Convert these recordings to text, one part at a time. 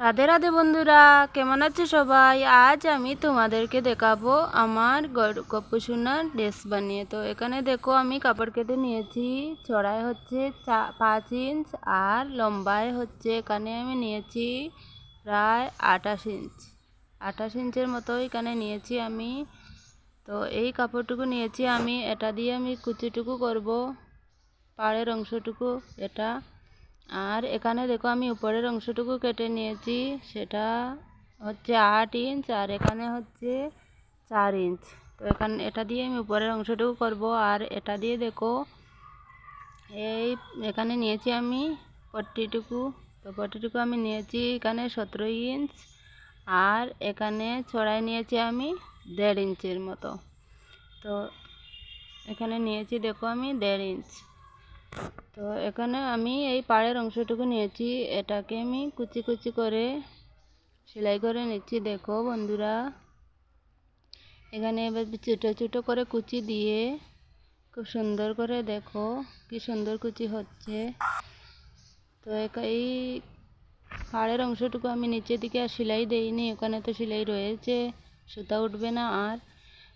রাধে রাধে বন্ধুরা, কেমন আছে সবাই? আজ আমি তোমাদেরকে দেখাবো আমার গপ্প সোনার ড্রেস বানিয়ে। তো এখানে দেখো আমি কাপড় কেটে নিয়েছি। চড়াই হচ্ছে পাঁচ ইঞ্চ আর লম্বায় হচ্ছে এখানে আমি নিয়েছি প্রায় আঠাশ ইঞ্চ। আঠাশ ইঞ্চের মতো এখানে নিয়েছি আমি। তো এই কাপড়টুকু নিয়েছি আমি। এটা দিয়ে আমি কুচিটুকু করব। পাড়ের অংশটুকু, এটা আর এখানে দেখো আমি উপরের অংশটুকু কেটে নিয়েছি, সেটা হচ্ছে আট ইঞ্চ আর এখানে হচ্ছে চার ইঞ্চ। তো এখানে, এটা দিয়ে আমি উপরের অংশটুকু করব আর এটা দিয়ে দেখো, এই এখানে নিয়েছি আমি পট্টিটুকু। তো পট্টিটুকু আমি নিয়েছি এখানে সতেরো ইঞ্চ আর এখানে ছড়াই নিয়েছি আমি দেড় ইঞ্চের মতো। তো এখানে নিয়েছি দেখো আমি দেড় ইঞ্চ। তো এখানে আমি এই পাড়ের অংশটুকু নিয়েছি। এটাকে আমি কুচি কুচি করে সেলাই করে নিচ্ছি। দেখো বন্ধুরা, এখানে এবার ছোটো ছোটো করে কুচি দিয়ে খুব সুন্দর করে দেখো কি সুন্দর কুচি হচ্ছে। তো এই পাড়ের অংশটুকু আমি নিচের দিকে আর সেলাই দেইনি, ওখানে তো সেলাই রয়েছে, সুতা উঠবে না আর।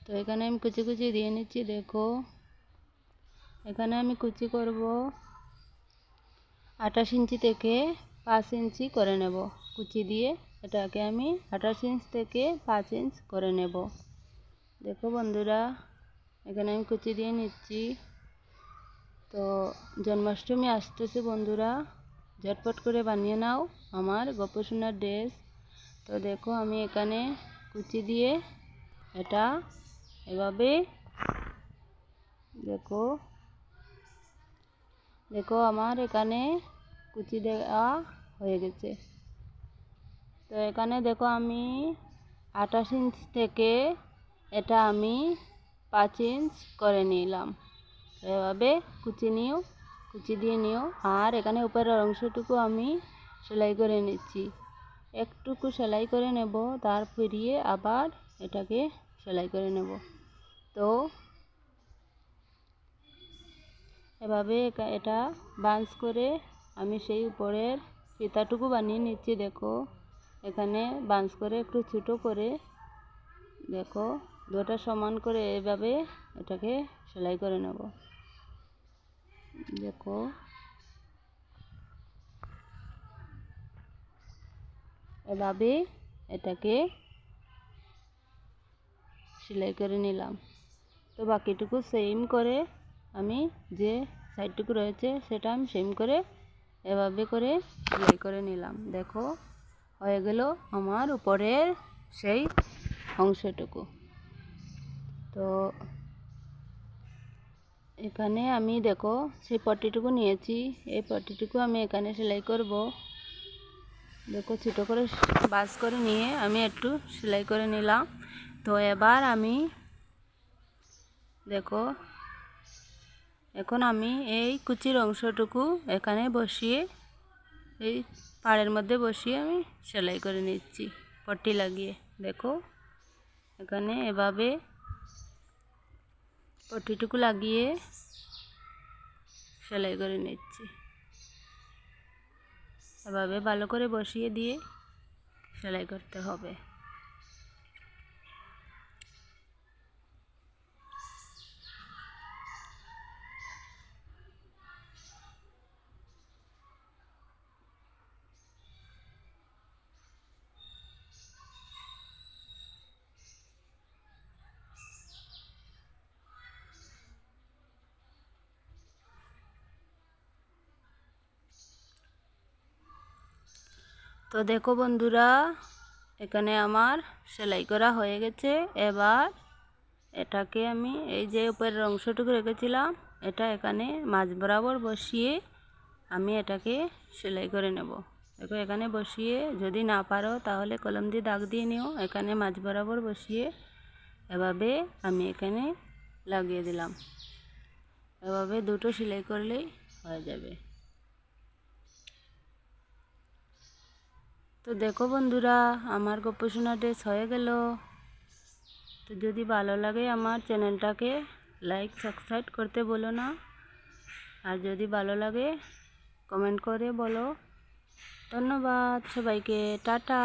তো এখানে আমি কুচি কুচি দিয়ে নিচ্ছি, দেখো। এখানে আমি কুচি করব আঠাশ ইঞ্চি থেকে পাঁচ ইঞ্চি করে নেব। কুচি দিয়ে এটাকে আমি আঠাশ ইঞ্চ থেকে পাঁচ ইঞ্চ করে নেব। দেখো বন্ধুরা, এখানে আমি কুচি দিয়ে নিচ্ছি। তো জন্মাষ্টমী আসতেছে বন্ধুরা, ঝটপট করে বানিয়ে নাও আমার গোপসোনার ড্রেস। তো দেখো আমি এখানে কুচি দিয়ে এটা এভাবে দেখো দেখো আমার এখানে কুচি দেওয়া হয়ে গেছে। তো এখানে দেখো আমি আঠাশ ইঞ্চ থেকে এটা আমি পাঁচ ইঞ্চ করে নিলাম। এভাবে কুচি নিও, কুচি দিয়ে নিও। আর এখানে উপরের অংশটুকু আমি সেলাই করে নিচ্ছি। একটুকু সেলাই করে নেব, তার ফিরিয়ে আবার এটাকে সেলাই করে নেব। তো এভাবে এটা বাঞ্চ করে আমি সেই উপরের ফিতাটুকু বানিয়ে নিচ্ছি, দেখো। এখানে বাঞ্চ করে একটু ছোটো করে, দেখো, দুটা সমান করে এভাবে এটাকে সেলাই করে নেব। দেখো। এভাবে এটাকে সেলাই করে নিলাম। তো বাকিটুকু সেম করে আমি যে সাইডটুকু রয়েছে সেটা আমি সেম করে এভাবে করে সেলাই করে নিলাম। দেখো, হয়ে গেল আমার উপরের সেই অংশটুকু। তো এখানে আমি দেখো, সেই পট্টিটুকু নিয়েছি। এই পট্টিটুকু আমি এখানে সেলাই করব। দেখো, ছোটো করে বাস করে নিয়ে আমি একটু সেলাই করে নিলাম। তো এবার আমি দেখো এখন আমি এই কুচির অংশটুকু এখানে বসিয়ে, এই পাড়ের মধ্যে বসিয়ে আমি সেলাই করে নিচ্ছি, পট্টি লাগিয়ে। দেখো, এখানে এভাবে পট্টিটুকু লাগিয়ে সেলাই করে নিচ্ছি। এভাবে ভালো করে বসিয়ে দিয়ে সেলাই করতে হবে। তো দেখো বন্ধুরা, এখানে আমার সেলাই করা হয়ে গেছে। এবার এটাকে আমি এই যে উপরের অংশটুকু রেখেছিলাম, এটা এখানে মাছ বরাবর বসিয়ে আমি এটাকে সেলাই করে নেব। দেখো, এখানে বসিয়ে যদি না পারো তাহলে কলম দিয়ে দাগ দিয়ে নিও। এখানে মাছ বরাবর বসিয়ে এভাবে আমি এখানে লাগিয়ে দিলাম। এভাবে দুটো সেলাই করলেই হয়ে যাবে। তো দেখো বন্ধুরা, আমার গপ্প শোনা ড্রেস হয়ে গেল। তো যদি ভালো লাগে আমার চ্যানেলটাকে লাইক, সাবস্ক্রাইব করতে বলো না। আর যদি ভালো লাগে, কমেন্ট করে বলো। ধন্যবাদ, সবাইকে, টাটা।